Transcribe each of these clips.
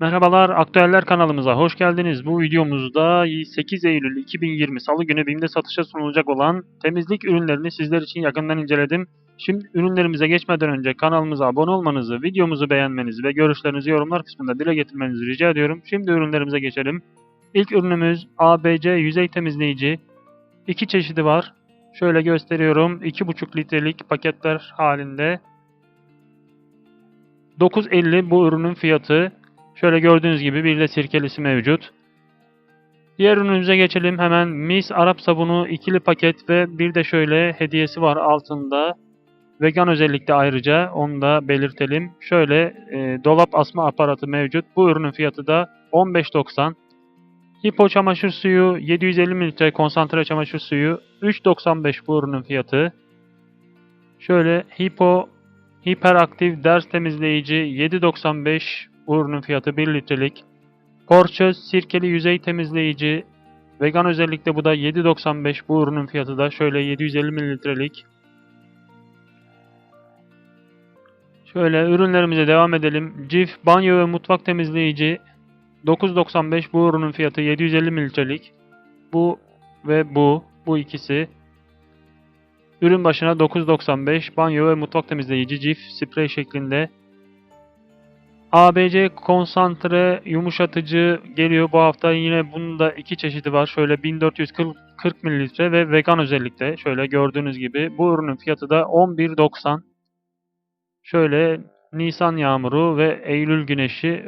Merhabalar, Aktüeller kanalımıza hoş geldiniz. Bu videomuzda 8 Eylül 2020 Salı günü BİM'de satışa sunulacak olan temizlik ürünlerini sizler için yakından inceledim. Şimdi ürünlerimize geçmeden önce kanalımıza abone olmanızı, videomuzu beğenmenizi ve görüşlerinizi yorumlar kısmında dile getirmenizi rica ediyorum. Şimdi ürünlerimize geçelim. İlk ürünümüz ABC yüzey temizleyici. İki çeşidi var. Şöyle gösteriyorum. 2,5 litrelik paketler halinde. 9.50 bu ürünün fiyatı. Şöyle gördüğünüz gibi bir de sirkelisi mevcut. Diğer ürünümüze geçelim. Hemen Mis Arap sabunu ikili paket ve bir de şöyle hediyesi var altında. Vegan özellikle ayrıca onu da belirtelim. Şöyle e, dolap asma aparatı mevcut. Bu ürünün fiyatı da 15.90. Hipo çamaşır suyu 750 ml konsantre çamaşır suyu 3.95 bu ürünün fiyatı. Şöyle Hipo hiperaktif ders temizleyici 7.95 bu ürünün fiyatı 1 litrelik. Porçöz sirkeli yüzey temizleyici vegan özellikle bu da 7.95 bu ürünün fiyatı da şöyle 750 mililitrelik. Şöyle ürünlerimize devam edelim. Cif banyo ve mutfak temizleyici 9.95 bu ürünün fiyatı 750 mililitrelik. Bu ve bu bu ikisi ürün başına 9.95 banyo ve mutfak temizleyici cif sprey şeklinde ABC konsantre yumuşatıcı geliyor bu hafta. Yine bunun da iki çeşidi var. Şöyle 1440 mililitre ve vegan özellikle. Şöyle gördüğünüz gibi. Bu ürünün fiyatı da 11.90. Şöyle Nisan yağmuru ve Eylül güneşi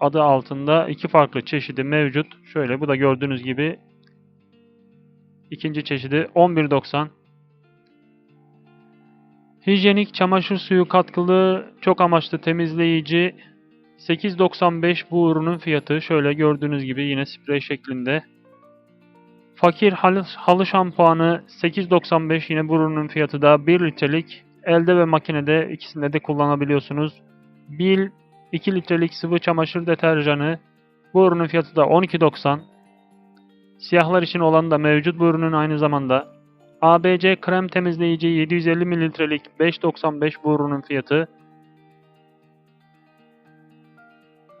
adı altında iki farklı çeşidi mevcut. Şöyle bu da gördüğünüz gibi ikinci çeşidi 11.90. Hijyenik çamaşır suyu katkılı çok amaçlı temizleyici 8.95 bu ürünün fiyatı. Şöyle gördüğünüz gibi yine sprey şeklinde. Fakir halı, halı şampuanı 8.95 yine bu ürünün fiyatı da 1 litrelik. Elde ve makinede ikisinde de kullanabiliyorsunuz. Bil 2 litrelik sıvı çamaşır deterjanı. Bu ürünün fiyatı da 12.90. Siyahlar için olan da mevcut bu ürünün aynı zamanda. ABC krem temizleyici 750 mililitrelik 5.95 bu ürünün fiyatı.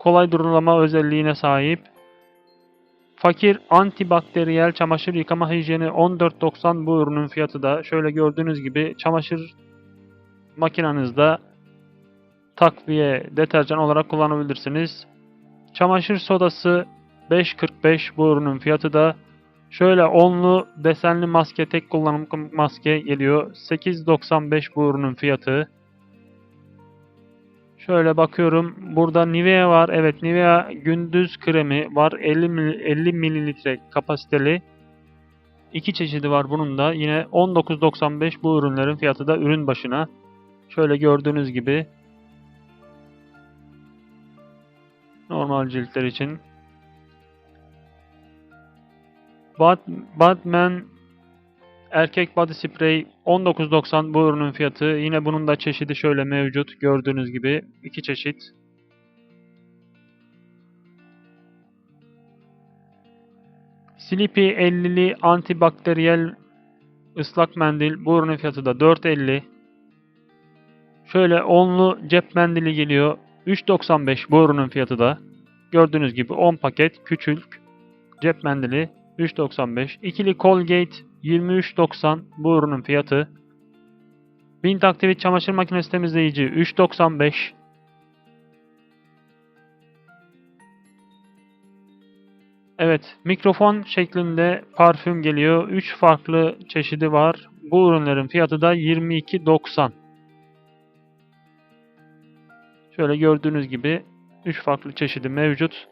Kolay durulama özelliğine sahip. Fakir antibakteriyel çamaşır yıkama hijyeni 14.90 bu ürünün fiyatı da şöyle gördüğünüz gibi çamaşır makinenizde takviye deterjan olarak kullanabilirsiniz. Çamaşır sodası 5.45 bu ürünün fiyatı da şöyle onlu desenli maske tek kullanım maske geliyor 8.95 bu ürünün fiyatı. Şöyle bakıyorum. Burada Nivea var. Evet Nivea gündüz kremi var. 50 ml, 50 mililitre kapasiteli. İki çeşidi var bunun da. Yine 19.95 bu ürünlerin fiyatı da ürün başına. Şöyle gördüğünüz gibi. Normal ciltler için. Bat Batman Erkek body spray 19.90 bu ürünün fiyatı. Yine bunun da çeşidi şöyle mevcut. Gördüğünüz gibi iki çeşit. Sleepy 50'li antibakteriyel ıslak mendil. Bu ürünün fiyatı da 4.50. Şöyle onlu cep mendili geliyor. 3.95 bu ürünün fiyatı da. Gördüğünüz gibi 10 paket küçük cep mendili 3.95. İkili Colgate 23.90 bu ürünün fiyatı. Bint Activate çamaşır makinesi temizleyici 3.95. Evet, mikrofon şeklinde parfüm geliyor. 3 farklı çeşidi var. Bu ürünlerin fiyatı da 22.90. Şöyle gördüğünüz gibi 3 farklı çeşidi mevcut.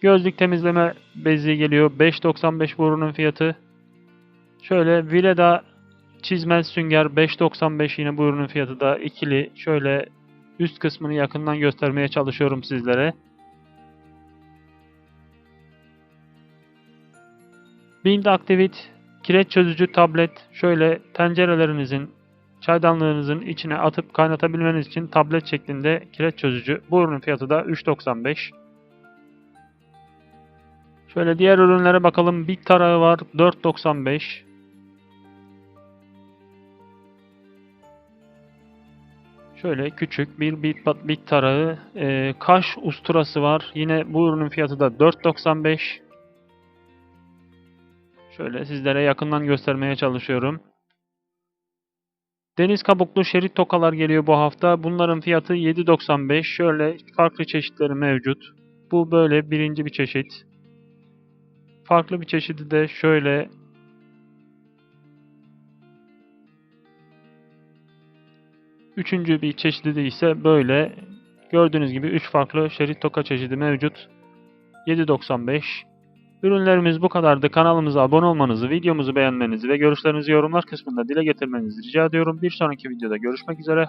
Gözlük temizleme bezi geliyor. 5.95 bu ürünün fiyatı. Şöyle Vileda çizmez sünger 5.95 yine bu ürünün fiyatı da ikili. Şöyle üst kısmını yakından göstermeye çalışıyorum sizlere. Bind Activate kireç çözücü tablet. Şöyle tencerelerinizin, çaydanlığınızın içine atıp kaynatabilmeniz için tablet şeklinde kireç çözücü. Bu ürünün fiyatı da 3.95. Şöyle diğer ürünlere bakalım. Big tarağı var 4.95. Şöyle küçük bir bit, bit tarağı. Ee, kaş usturası var. Yine bu ürünün fiyatı da 4.95. Şöyle sizlere yakından göstermeye çalışıyorum. Deniz kabuklu şerit tokalar geliyor bu hafta. Bunların fiyatı 7.95. Şöyle farklı çeşitleri mevcut. Bu böyle birinci bir çeşit. Farklı bir çeşidi de şöyle Üçüncü bir çeşidi de ise böyle. Gördüğünüz gibi 3 farklı şerit toka çeşidi mevcut. 7.95. Ürünlerimiz bu kadardı. Kanalımıza abone olmanızı, videomuzu beğenmenizi ve görüşlerinizi yorumlar kısmında dile getirmenizi rica ediyorum. Bir sonraki videoda görüşmek üzere.